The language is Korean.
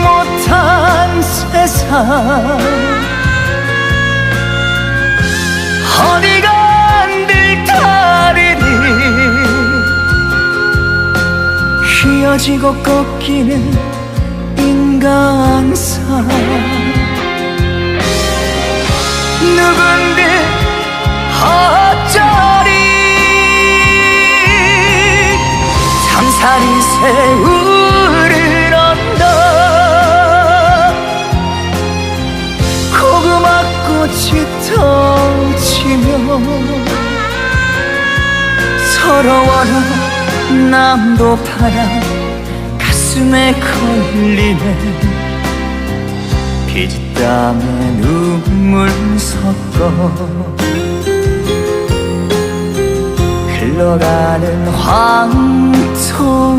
못한 세상. 어디가 늘다리니? 휘어지고 꺾이는 인간상 누군데 어쩌리? 삼산이 새우를 꽃이 터지며 서러워라 남도 파랑 가슴에 걸리네. 피지땀에 눈물 섞어 흘러가는 황토